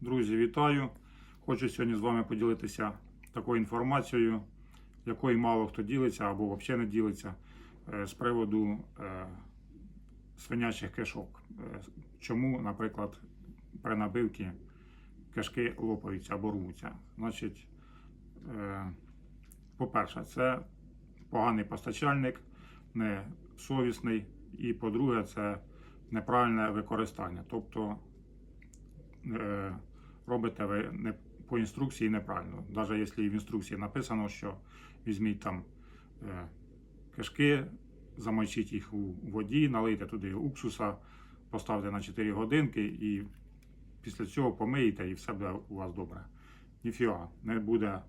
Друзі, вітаю! Хочу сьогодні з вами поділитися такою інформацією, якою мало хто ділиться або взагалі не ділиться е, з приводу е, свинячих кишок. Е, Чому, наприклад, при набивці кишки лопаються або рвуться. Значить, по-перше, це поганий постачальник, несовісний, і по-друге, це неправильне використання. Тобто робите ви не по інструкції неправильно. Навіть якщо в інструкції написано, що візьміть там е, кишки, замочіть їх у воді, налийте туди уксуса, поставте на 4 годинки і після цього помиєте і все буде у вас добре. Ніфіга, не буде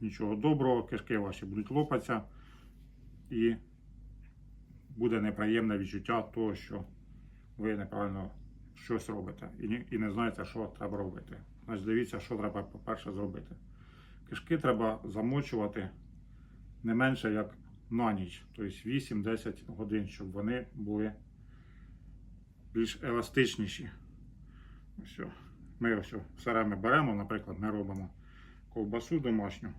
нічого доброго, кишки ваші будуть лопатися і буде неприємне відчуття того, що ви неправильно щось робите і не знаєте, що треба робити. Значить, дивіться, що треба, по-перше, зробити. Кишки треба замочувати не менше як на ніч, тобто 8-10 годин, щоб вони були більш еластичніші. Ось. Ми ось время беремо, наприклад, ми робимо ковбасу домашню.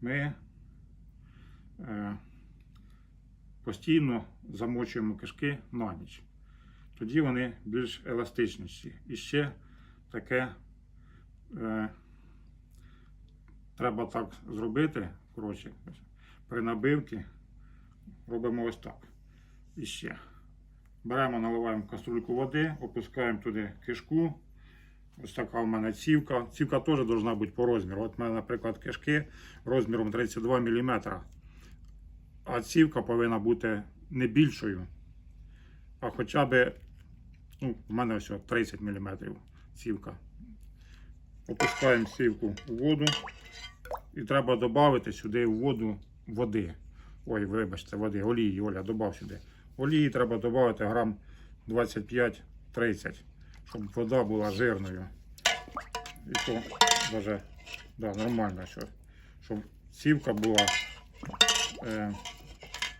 Ми е, постійно замочуємо кишки на ніч. Тоді вони більш еластичніші. І ще таке е, треба так зробити. Коротше, при набивці робимо ось так. І ще. Беремо, наливаємо каструльку води, опускаємо туди кишку. Ось така в мене цівка. Цівка теж повинна бути по розміру. От в мене, наприклад, кишки розміром 32 мм. А цівка повинна бути не більшою, а хоча б, ну, в мене ось 30 мм цівка. Опускаємо цівку у воду. І треба додати сюди в воду води. Ой, вибачте, води, олії, Оля, додав сюди. Олії треба додати грам 25-30, щоб вода була жирною. І то даже, да, нормально, що, щоб сівка була, е,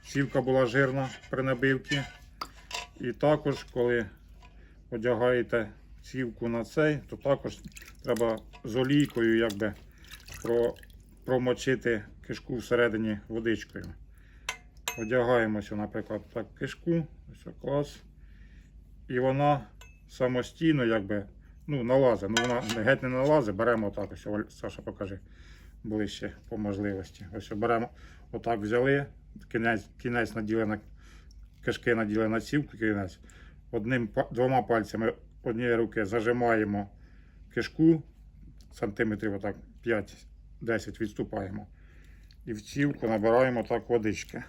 сівка була жирна при набивці. І також, коли одягаєте сівку на цей, то також треба з олійкою якби про, промочити кишку всередині водичкою. Одягаємося, наприклад, так кишку, ось клас. І вона самостійно якби, ну, налазить. Ну, вона геть не налазить, беремо отак. Ось, Саша, покажи ближче по можливості. Ось беремо, отак взяли, кінець, кінець наділи на кишки наділи на цівку, кінець. Одним, двома пальцями однієї руки зажимаємо кишку, сантиметрів отак 5-10 відступаємо. І в цівку набираємо так водички.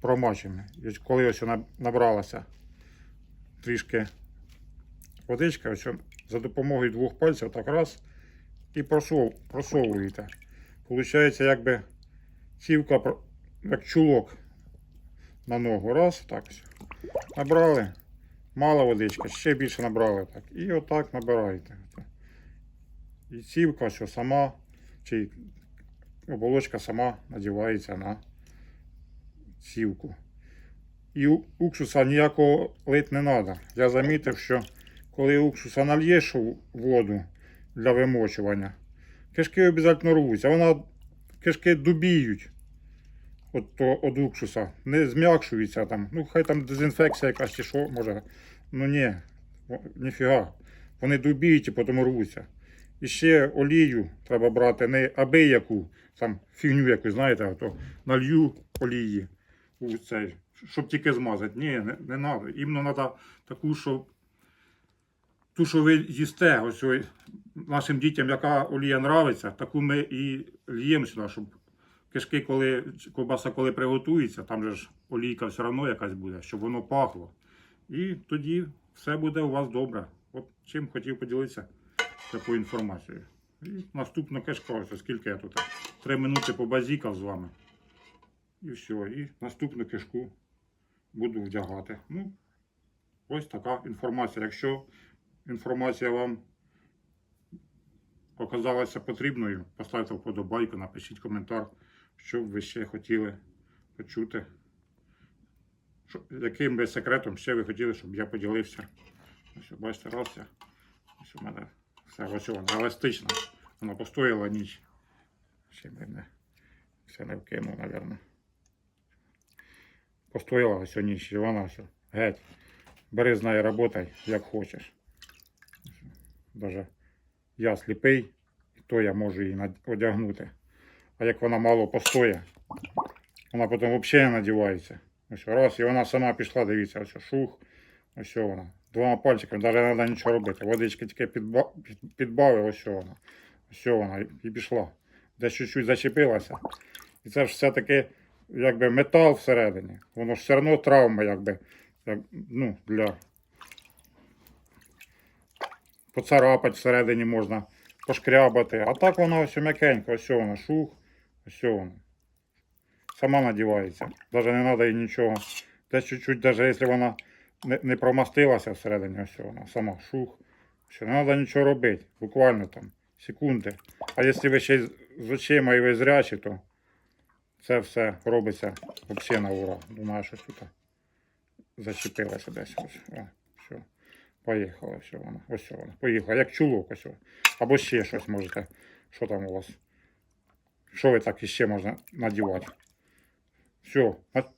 Промачимо. Коли ось набралася трішки водички, ось за допомогою двох пальців так раз і просов, просовуєте. Получається, якби цівка як чулок на ногу. Раз, так. Набрали. Мала водичка, ще більше набрали так. І отак набираєте. І цівка, що сама, чи оболочка сама надівається на цівку. І уксуса ніякого лить не треба. Я замітив, що коли уксуса нальєш воду для вимочування, кишки обов'язково рвуться. Вона кишки дубіють от, від уксуса, не зм'якшуються там. Ну, хай там дезінфекція якась чи що, може. Ну ні, ніфіга. Вони дубіють і потім рвуться. І ще олію треба брати, не аби яку, там фігню якусь, знаєте, то налью олії у цей, щоб тільки змазати. Ні, не, не треба. Іменно треба таку, щоб ту, що ви їсте, ось ой, нашим дітям, яка олія нравиться, таку ми і л'ємо сюди, щоб кишки, коли ковбаса коли приготується, там же ж олійка все одно якась буде, щоб воно пахло. І тоді все буде у вас добре. От чим хотів поділитися такою інформацією. І наступна кишка, ось скільки я тут? Три минути побазікав з вами. І все. І наступну кишку буду вдягати. Ну, ось така інформація. Якщо інформація вам показалася потрібною, поставте вподобайку, напишіть коментар, що б ви ще хотіли почути. Що, яким би секретом ще ви хотіли, щоб я поділився. Ось, бачите, раз я Ось у мене все ось воно еластично. Воно постояло ніч. Ще б не все не вкинув, мабуть. Постояла ось ніч, і вона все. Геть. Бери з нею работай, як хочеш. Даже я сліпий, то я можу її одягнути. А як вона мало постоє, вона потім взагалі не надівається. Ось раз, і вона сама пішла, дивіться, ось шух, ось вона. Двома пальчиками, навіть не треба нічого робити. Водички тільки підба... під- підбавив, ось вона. Ось вона і пішла. Десь чуть-чуть зачепилася. І це ж все-таки якби метал всередині. Воно ж все одно травма, якби, як, ну, для. Поцарапати всередині можна, пошкрябати. А так воно ось м'якенько, ось воно, шух, ось воно. Сама надівається. Навіть не треба їй нічого. Десь чуть-чуть, навіть якщо вона не, промастилася всередині, ось вона, сама шух. Що не треба нічого робити. Буквально там секунди. А якщо ви ще з- очима і ви зрячі, то це все робиться взагалі на ура. Думаю, що тут зачепилося десь. Ось. О, все. Поїхала, все вона. Ось вона. Поїхала. Як чулок ось. Або ще щось можете. Що там у вас? Що ви так іще можна надівати? Все.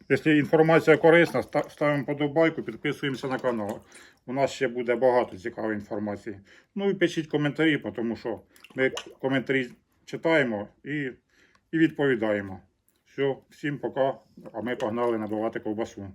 Якщо інформація корисна, ставимо подобайку, підписуємося на канал. У нас ще буде багато цікавої інформації. Ну і пишіть коментарі, тому що ми коментарі читаємо і, і відповідаємо. Все, всім пока, а ми погнали надавати ковбасу.